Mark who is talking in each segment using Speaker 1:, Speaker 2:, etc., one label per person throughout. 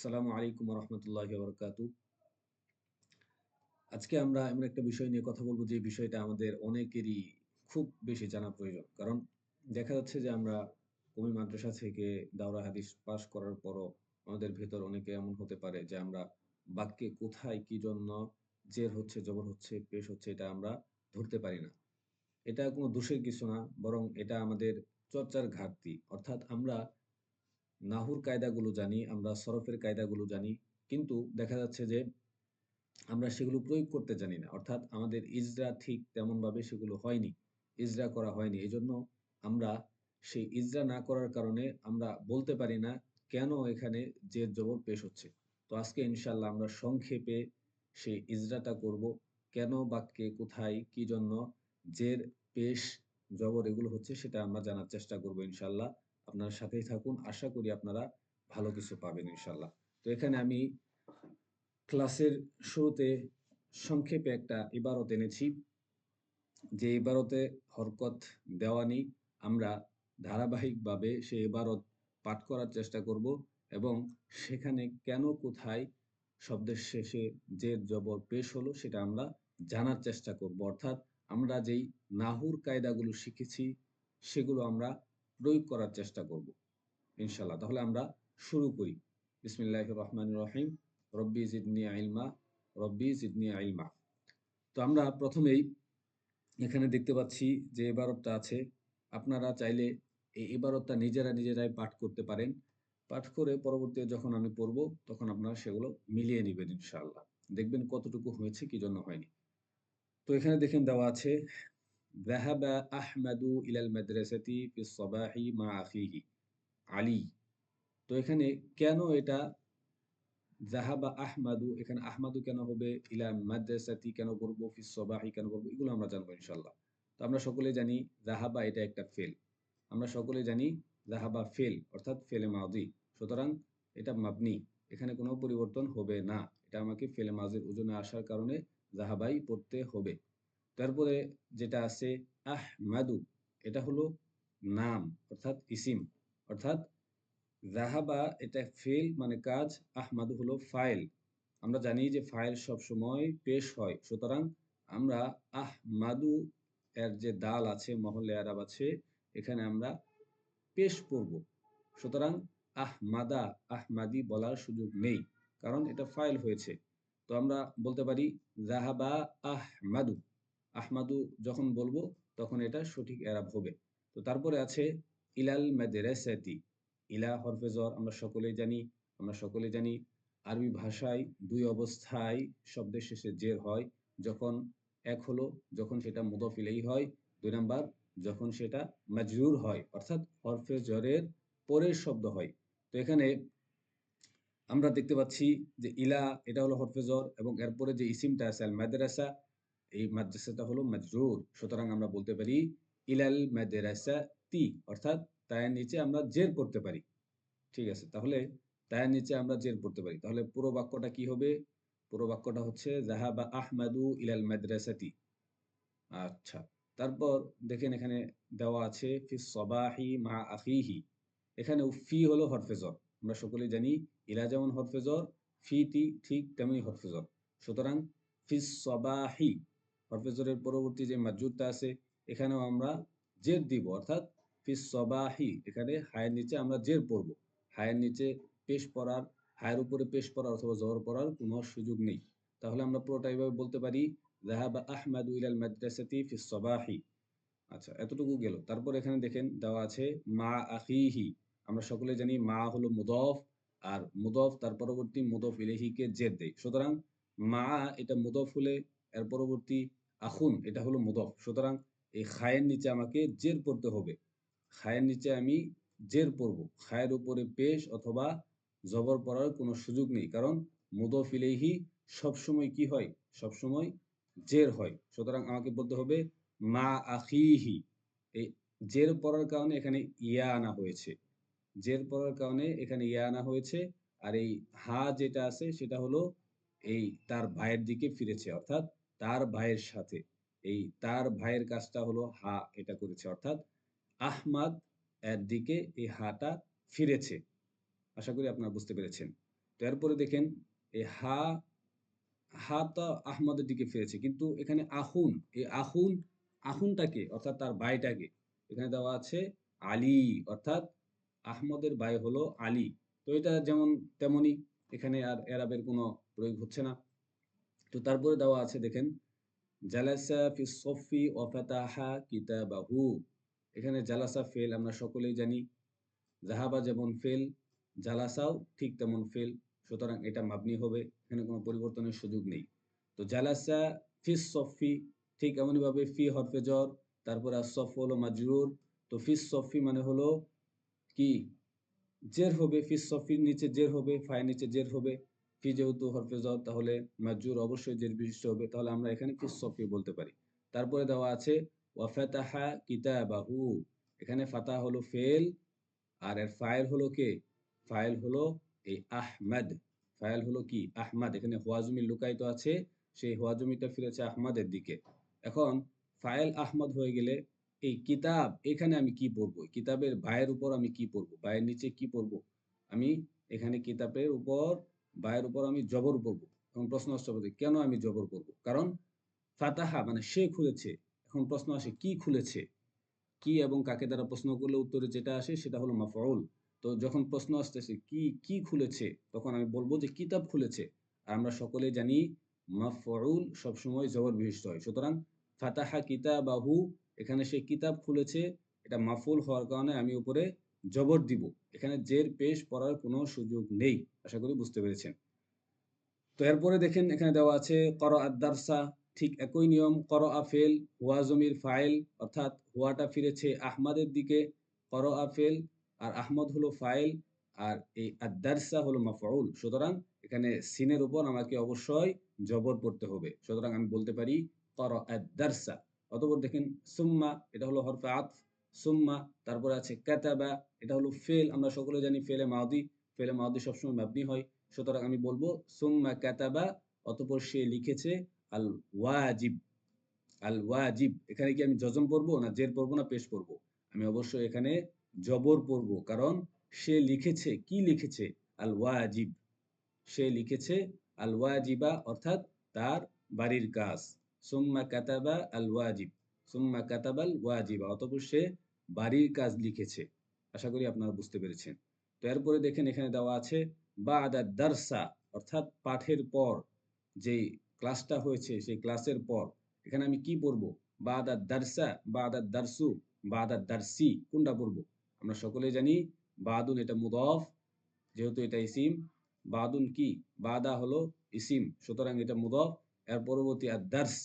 Speaker 1: আসসালামু আলাইকুম রহমতুল্লাহি বরকাত আজকে আমরা এমন একটা বিষয় নিয়ে কথা বলব যে বিষয়টা আমাদের অনেকেরই খুব বেশি জানা প্রয়োজন। কারণ দেখা যাচ্ছে যে আমরা কমি মাদ্রাসা থেকে দাওরা হাদিস পাশ করার পরও আমাদের ভেতর অনেকে এমন হতে পারে যে আমরা বাক্যে কোথায় কি জন্য জের হচ্ছে, জবর হচ্ছে, পেশ হচ্ছে এটা আমরা ধরতে পারি না। এটা কোনো দোষের কিছু না, বরং এটা আমাদের চর্চার ঘাটতি। অর্থাৎ আমরা নাহুর কায়দাগুলো জানি, আমরা সরফের কায়দাগুলো জানি, কিন্তু দেখা যাচ্ছে যে আমরা সেগুলো প্রয়োগ করতে জানি না। অর্থাৎ আমাদের ইজরা ঠিক তেমনভাবে সেগুলো হয়নি, ইজরা করা হয়নি। এই জন্য আমরা সেই ইজরা না করার কারণে আমরা বলতে পারি না কেন এখানে যে জবর পেশ হচ্ছে। তো আজকে ইনশাল্লাহ আমরা সংক্ষেপে সেই ইজরাটা করব, কেন বাক্যে কোথায় কি জন্য জের, পেশ, জবর এগুলো হচ্ছে সেটা আমরা জানার চেষ্টা করব ইনশাল্লাহ আপনার সাথেই থাকুন। আশা করি আপনারা ভালো কিছু পাবেন ইনশাল্লাহ তো এখানে আমি ক্লাসের শুরুতে সংক্ষেপে একটা ইবারত এনেছি। যে ইবারতে হরকত দেওয়ানি আমরা ধারাবাহিকভাবে সে ইবারত পাঠ করার চেষ্টা করব এবং সেখানে কেন, কোথায়, শব্দের শেষে যে জবর, পেশ হলো সেটা আমরা জানার চেষ্টা করব। অর্থাৎ আমরা যেই নাহুর কায়দাগুলো শিখেছি, সেগুলো আমরা প্রয়োগ করার চেষ্টা করব ইনশাল্লাহ তাহলে আমরা শুরু করি। বিসমিল্লাহ রহমান রহিম। রব্বি জিদনি আইলমা, রব্বি জিদনি আইলমা। তো আমরা প্রথমেই এখানে দেখতে পাচ্ছি যে এবারতটা আছে। আপনারা চাইলে এই এবারতটা নিজেরা নিজেরাই পাঠ করতে পারেন। পাঠ করে পরবর্তীতে যখন আমি পড়ব, তখন আপনারা সেগুলো মিলিয়ে নেবেন, ইনশাআল্লাহ। দেখবেন কতটুকু হয়েছে, কি জন্য হয়নি। তো এখানে দেখেন দেওয়া আছে ذهب أحمد إلى المدرسة في الصباح مع أخيه আলী তো এখানে কেন এটা জাহাবা আহমাদু এখানে আহমাদু কেন হবে ইলা মাদ্রাসাতি কেন করবো ফিস সবাহি কেন করবো এগুলো আমরা জানবো ইনশাল্লাহ তো আমরা সকলে জানি জাহাবা এটা একটা ফেল আমরা সকলে জানি জাহাবা ফেল অর্থাৎ ফেলে মাদি সুতরাং এটা মাবনি এখানে কোনো পরিবর্তন হবে না এটা আমাকে ফেলে মাজির ওজনে আসার কারণে জাহাবাই পড়তে হবে তারপরে যেটা আছে আহমাদু, এটা হলো নাম, অর্থাৎ ইসিম। অর্থাৎ জাহাবা এটা ফেল মানে কাজ, আহমাদু হলো ফাইল। আমরা জানি যে ফাইল সব সময় পেশ হয়। সুতরাং আমরা আহমাদু এর যে দাল আছে মহলে আরব আছে, এখানে আমরা পেশ পড়ব সুতরাং আহমাদা, আহমাদি বলার সুযোগ নেই, কারণ এটা ফাইল হয়েছে। তো আমরা বলতে পারি জাহাবা আহমাদু। আহমাদু যখন বলব, তখন এটা সঠিক এরাব হবে। তো তারপরে আছে, ইলাল মাদ্রাসাতি। ইলা হরফেজর আমরা সকলেই জানি, আমরা সকলে জানি, আরবি ভাষায় দুই অবস্থায় শব্দের শেষে জের হয়, যখন এক হলো, যখন সেটা মুদফিলেই হয়, দুই নাম্বার, যখন সেটা মাজরুর হয়, অর্থাৎ হরফে জরের পরের শব্দ হয়। তো এখানে আমরা দেখতে পাচ্ছি যে ইলা, এটা হলো হরফেজর এবং এরপরে যে ইসিমটা আছে আল মাদ্রাসা এই মাদ্রাসাটা হলো মাজরুর। সুতরাং আমরা বলতে পারি, ইলাল মাদ্রাসা তি, অর্থাৎ তায়ের নিচে আমরা জের পড়তে পারি। ঠিক আছে, তাহলে তায়ের নিচে আমরা জের পড়তে পারি। তাহলে পুরো বাক্যটা কি হবে? পুরো বাক্যটা হচ্ছে জাহাবা আহমাদু ইলাল মাদ্রাসা মাদ্রাসাতি আচ্ছা তারপর দেখেন এখানে দেওয়া আছে, ফি সবাহি মা আখিহি। এখানে ফি হলো হরফেজর আমরা সকলে জানি, ইলা যেমন হরফেজর ফি টি ঠিক তেমনি হরফেজর সুতরাং ফিস সবাহি হরফেজরের পরবর্তী যে মাজুদটা আছে, এখানেও আমরা জের দিব, অর্থাৎ ফিস সবাহি, এখানে হায়ের নিচে আমরা জের পড়ব। হায়ের নিচে পেশ পড়ার, হায়ের উপরে পেশ পড়ার অথবা জহর পড়ার কোনো সুযোগ নেই। তাহলে আমরা পুরোটা এইভাবে বলতে পারি জাহাবা আহমাদ ইলাল মাদ্রাসাতি ফিস সবাহি। আচ্ছা এতটুকু গেল। তারপর এখানে দেখেন দেওয়া আছে, মা আখিহি। আমরা সকলে জানি মা হলো মুদফ, আর মুদফ তার পরবর্তী, মুদফ ইলেহিকে জের দেয়। সুতরাং মা এটা মুদফ হলে এর পরবর্তী আখুন, এটা হলো মুদফ। সুতরাং এই খায়ের নিচে আমাকে জের পড়তে হবে। খায়ের নিচে আমি জের পড়ব। খায়ের উপরে পেশ অথবা জবর পড়ার কোনো সুযোগ নেই। কারণ মুদফ ইলেহি সবসময় কি হয়? সবসময় জের হয়। সুতরাং আমাকে বলতে হবে, মা আখিহি। এই জের পড়ার কারণে এখানে ইয়া আনা হয়েছে। জের পড়ার কারণে এখানে ইয়া আনা হয়েছে। আর এই হা যেটা আছে, সেটা হলো এই তার ভাইয়ের দিকে ফিরেছে। অর্থাৎ তার ভাইয়ের সাথে। এই তার ভাইয়ের কাজটা হলো হা এটা করেছে। অর্থাৎ আহমাদ এর দিকে এই হাটা ফিরেছে। আশা করি আপনারা বুঝতে পেরেছেন। তো এরপরে দেখেন, এই হা হাটা আহমদের দিকে ফিরেছে। কিন্তু এখানে আহুন, এই আহুন, আহুনটাকে অর্থাৎ তার ভাইটাকে এখানে দেওয়া আছে আলী। অর্থাৎ আহমদের ভাই হলো আলী। তো এটা যেমন তেমনই এখানে আর এরাবের কোনো প্রয়োগ হচ্ছে না। তো তারপরে দেওয়া আছে দেখেন, জালাসা ফি সফি ওয়াফাতাহা কিতাবাহু। এখানে জালাসা ফেল আমরা সকলেই জানি। জাহাবা যেমন ফেল, জালাসাও ঠিক তেমন ফেল, সুতরাং এটা মাবনি হবে, এখানে কোনো পরিবর্তনের সুযোগ নেই। তো জালাসা ফিস সফি ঠিক এমনইভাবে ফি হরফে জ্বর তারপরে সফ হলো মাজরুর। তো ফিস সফি মানে হলো কি? জের হবে ফিস সফির নিচে জের হবে, ফায়ের নিচে জের হবে। ফি যেহেতু হরফে জ্বর তাহলে মাজুর অবশ্যই জের বিশিষ্ট হবে, তাহলে আমরা এখানে ফিস সফি বলতে পারি। তারপরে দেওয়া আছে, ওয়াফাতাহা কিতাবাহু। এখানে ফাতা হলো ফেল, আর এর ফাইল হলো কে? ফাইল হলো এই আহমদ। ফাইল হলো কি? আহমদ। এখানে হোয়াজমি লুকায়িত আছে, সেই হোয়াজমিটা ফিরেছে আহমদের দিকে। এখন ফাইল আহমদ হয়ে গেলে এই কিতাব, এখানে আমি কি পড়ব? কিতাবের বায়ের উপর আমি কি পড়ব? বায়ের নিচে কি পড়ব? আমি এখানে কিতাবের উপর বায়ের উপর আমি জবর পড়ব এখন প্রশ্ন আসতে কেন আমি জবর পড়ব কারণ ফাতাহা মানে সে খুলেছে। এখন প্রশ্ন আসে, কি খুলেছে? কি এবং কাকে দ্বারা প্রশ্ন করলে উত্তরে যেটা আসে সেটা হলো মাফউল। তো যখন প্রশ্ন আসতেছে, কি কি খুলেছে? তখন আমি বলব যে কিতাব খুলেছে। আর আমরা সকলে জানি মাফউল সবসময় জবর বিশিষ্ট হয়। সুতরাং ফাতাহা কিতাবাহু, এখানে সে কিতাব খুলেছে, এটা মাফুল হওয়ার কারণে আমি উপরে জবর দিব। এখানে জের, পেশ পড়ার কোনো সুযোগ নেই। আশা করি বুঝতে পেরেছেন। তো এরপরে দেখেন এখানে দেওয়া আছে কর আদারসা ঠিক একই নিয়ম কর আফেল হুয়া জমির ফাইল অর্থাৎ হুয়াটা ফিরেছে আহমাদের দিকে কর আফেল আর আহমদ হলো ফাইল, আর এই আদারসা হলো মাফউল। সুতরাং এখানে সিনের উপর আমাকে অবশ্যই জবর পড়তে হবে। সুতরাং আমি বলতে পারি কর আদারসা অতপর দেখেন, সুম্মা এটা হলো হরফে আতফ, সুম্মা তারপরে আছে, কাতাবা এটা হলো ফেল, আমরা সকলে জানি ফেলে মাউদি। ফেলে মাউদি সবসময় মাবনি হয়। সুতরাং আমি বলব, সুম্মা কাতাবা অতপর সে লিখেছে আল ওয়াজিব আল ওয়াজিব এখানে কি আমি জজম পড়ব না জের পড়ব না পেশ পড়ব? আমি অবশ্যই এখানে জবর পড়ব, কারণ সে লিখেছে, কি লিখেছে? আল ওয়াজিব সে লিখেছে আল ওয়াজিবা অর্থাৎ তার বাড়ির কাজ। সুম্মা কাতাবা আল ওয়াজিব সুম্মা কাতাবাল ওয়াজিবা অতপর সে বাড়ির কাজ লিখেছে। আশা করি আপনারা বুঝতে পেরেছেন। তো এরপরে দেখেন এখানে দেওয়া আছে বা আদা দারসা অর্থাৎ পাঠের পর, যেই ক্লাসটা হয়েছে, সেই ক্লাসের পর। এখানে আমি কি পড়ব? বা আদা দারসা বা আদা দারসু বা আদা দারসি কোনটা পড়ব? আমরা সকলে জানি বাদুন এটা মুদফ, যেহেতু এটা ইসিম। বাদুন কি? বাদা হলো ইসিম, সুতরাং এটা মুদফ। এর পরবর্তী আর দার্স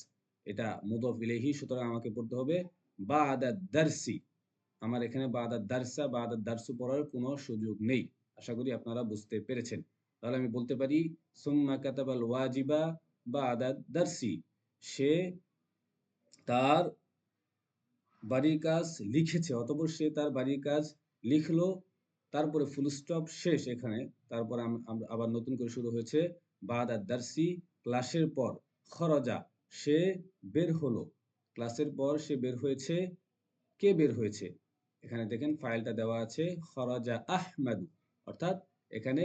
Speaker 1: এটা মুদফ ইলেহি সুতরাং আমাকে পড়তে হবে বা আদা দার্সি আমার এখানে বা আদা দার্সা বা আদা দার্সু পড়ার কোনো সুযোগ নেই। আশা করি আপনারা বুঝতে পেরেছেন। তাহলে আমি বলতে পারি, সুম্মা কাতাবাল ওয়াজিবা বা আদা দার্সি। সে তার বাড়ির কাজ লিখেছে, অতপর সে তার বাড়ির কাজ লিখলো, তারপরে ফুল স্টপ শেষ এখানে। তারপর আবার নতুন করে শুরু হয়েছে বাদ দার্সি ক্লাসের পর। খরজা, সে বের হলো। ক্লাসের পর সে বের হয়েছে, কে বের হয়েছে? এখানে দেখেন ফাইলটা দেওয়া আছে, খরজা আহমাদু। অর্থাৎ এখানে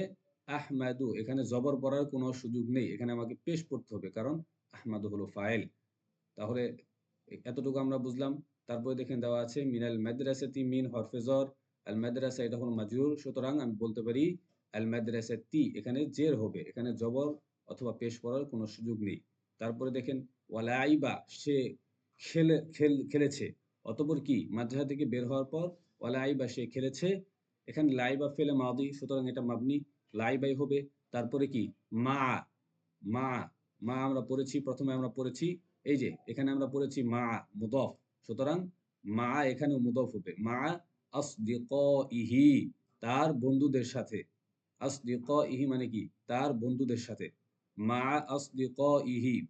Speaker 1: আহমাদু, এখানে জবর পড়ার কোনো সুযোগ নেই। এখানে আমাকে পেশ পড়তে হবে, কারণ আহমাদু হলো ফাইল। তাহলে এতটুকু আমরা বুঝলাম। তারপরে দেখেন দেওয়া আছে, মিনাল মাদ্রাসাতি মিন হরফেজর আল মাদ্রাসা এটা হলো মাজরুর, সুতরাং আমি বলতে পারি আল মাদ্রাসাতি, এখানে জের হবে। এখানে জবর অথবা পেশ পড়ার কোনো সুযোগ নেই। তারপরে দেখেন, ওয়ালাইবা, সে খেলে, খেল, খেলেছে। অতপর কি? মাদ্রাসা থেকে বের হওয়ার পর ওয়ালাইবা সে খেলেছে। এখানে লাইবা ফেলে মাদি, সুতরাং এটা মাবনি। লাইবাই হবে। তারপরে কি? মা মা মা আমরা পড়েছি, প্রথমে আমরা পড়েছি। এই যে, এখানে আমরা পড়েছি মা, মুদফ। সুতরাং মা এখানে মুদফ হবে। মা আসদিক ইহি তার বন্ধুদের সাথে। আসদিক ইহি মানে কি? তার বন্ধুদের সাথে। মা আসদিক ইহি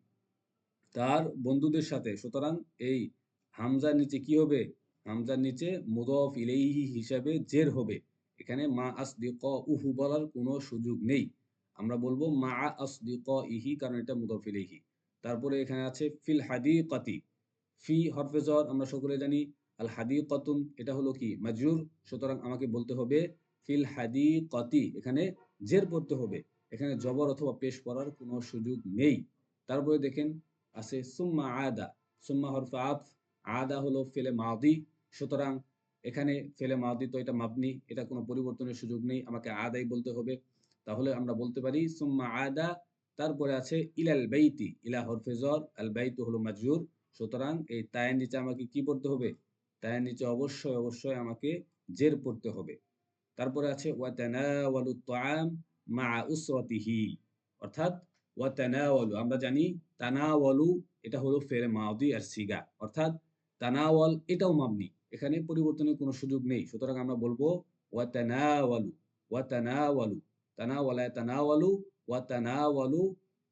Speaker 1: তার বন্ধুদের সাথে। সুতরাং এই হামজার নিচে কি হবে? হামজার নিচে মুদফ ইলেইহি হিসাবে জের হবে। এখানে মা আসদিক উহু বলার কোনো সুযোগ নেই। আমরা বলব মা আসদিক ইহি কারণ এটা মুদফ ইলেইহি। তারপরে এখানে আছে ফিল হাদি কাতি ফি হরফেজর আমরা সকলে জানি। আল হাদি কতুন এটা হলো কি? মাজরুর। সুতরাং আমাকে বলতে হবে ফিল হাদি কতি এখানে জের পড়তে হবে। এখানে জবর অথবা পেশ করার কোনো সুযোগ নেই। তারপরে দেখেন আছে সুম্মা আদা। সুম্মা হরফে আফ। আদা হলো ফেলে মাদি, সুতরাং এখানে ফেলে মাদি তো এটা মাবনি, এটা কোনো পরিবর্তনের সুযোগ নেই, আমাকে আদাই বলতে হবে। তাহলে আমরা বলতে পারি, সুম্মা আদা তারপরে আছে, ইলাল বাইতি ইলা হরফে জর আল বাইতু হলো মাজরুর সুতরাং এই তায়ের নিচে আমাকে কি পড়তে হবে? তায়ের নিচে অবশ্যই অবশ্যই আমাকে জের পড়তে হবে। তারপরে আছে ওয়া তানাওয়ালু তাআম মা উসরাতিহি অর্থাৎ ওয়া তানাওয়ালু আমরা জানি, তানাওয়ালু এটা হলো ফেলে মাদি আর সিগা, অর্থাৎ তানাওয়াল এটাও মাবনি এখানে পরিবর্তনের কোনো সুযোগ নেই। সুতরাং আমরা বলব, ওয়া তানাওয়ালু ওয়া তানাওয়ালু তানাওয়ালা তানাওয়ালু, ওয়া তানাওয়ালু,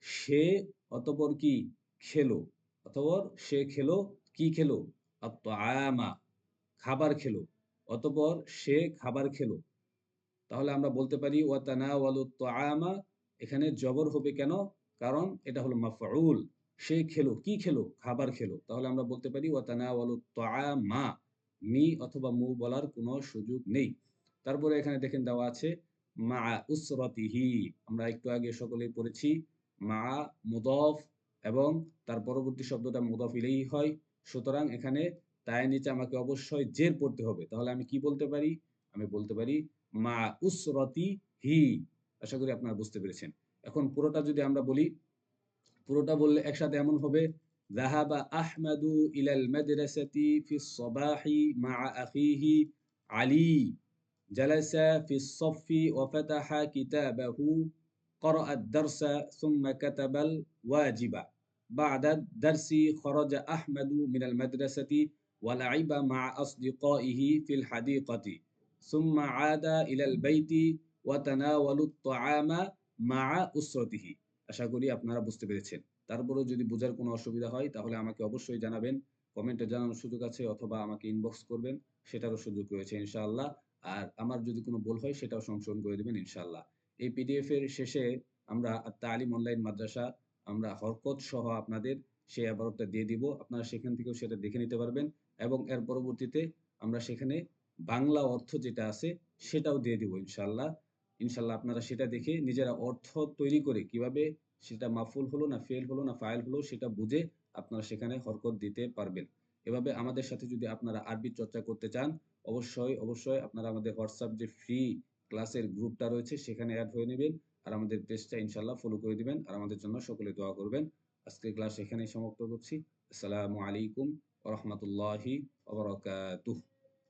Speaker 1: সে অতপর কি খেলো? অতপর সে খেলো, কি খেলো? আত্মআমা খাবার খেলো। অতপর সে খাবার খেলো। তাহলে আমরা বলতে পারি, ওয়া তানাওয়ালু তাআমা এখানে জবর হবে কেন? কারণ এটা হলো মাফউল। সে খেলো, কি খেলো? খাবার খেলো। তাহলে আমরা বলতে পারি তাআমা মি অথবা মু বলার কোনো সুযোগ নেই। তারপরে এখানে দেখেন দেওয়া আছে, মা উসরতিহি আমরা একটু আগে সকলেই পড়েছি, মা মুদফ এবং তার পরবর্তী শব্দটা মুদফ ইলেই হয়। সুতরাং এখানে তাই নিচে আমাকে অবশ্যই জের পড়তে হবে। তাহলে আমি কি বলতে পারি? আমি বলতে পারি, মা উসরতি হি আশা করি আপনারা বুঝতে পেরেছেন। এখন পুরোটা যদি আমরা বলি পুরোটা বললে একসাথে এমন হবে ذهب أحمد إلى المدرسة في الصباح مع أخيه علي جلس في الصف وفتح كتابه قرأ الدرس ثم كتب الواجب بعد الدرس خرج أحمد من المدرسة ولعب مع أصدقائه في الحديقة ثم عاد إلى البيت وتناول الطعام مع أسرته আশা করি আপনারা বুঝতে পেরেছেন। তারপরেও যদি বোঝার কোনো অসুবিধা হয়, তাহলে আমাকে অবশ্যই জানাবেন। কমেন্টে জানানোর সুযোগ আছে অথবা আমাকে ইনবক্স করবেন, সেটারও সুযোগ রয়েছে ইনশাআল্লাহ। আর আমার যদি কোনো ভুল হয়, সেটাও সংশোধন করে দেবেন ইনশাআল্লাহ। এই পিডিএফ এর শেষে আমরা তালিম অনলাইন মাদ্রাসা, আমরা হরকত সহ আপনাদের সেই আবারটা দিয়ে দিব। আপনারা সেখান থেকেও সেটা দেখে নিতে পারবেন এবং এর পরবর্তীতে আমরা সেখানে বাংলা অর্থ যেটা আছে, সেটাও দিয়ে দিব ইনশাআল্লাহ। ইনশাল্লাহ আপনারা সেটা দেখে নিজেরা অর্থ তৈরি করে কীভাবে সেটা মাফুল হলো না ফেল হলো না ফাইল হলো সেটা বুঝে আপনারা সেখানে হরকত দিতে পারবেন। এভাবে আমাদের সাথে যদি আপনারা আরবি চর্চা করতে চান, অবশ্যই অবশ্যই আপনারা আমাদের হোয়াটসঅ্যাপ যে ফ্রি ক্লাসের গ্রুপটা রয়েছে সেখানে অ্যাড হয়ে নেবেন আর আমাদের পেজটা ইনশাল্লাহ ফলো করে দিবেন আর আমাদের জন্য সকলে দোয়া করবেন। আজকের ক্লাস এখানেই সমাপ্ত করছি। আসসালামু আলাইকুম ওরহমতুল্লাহি ওবরাকাতুহ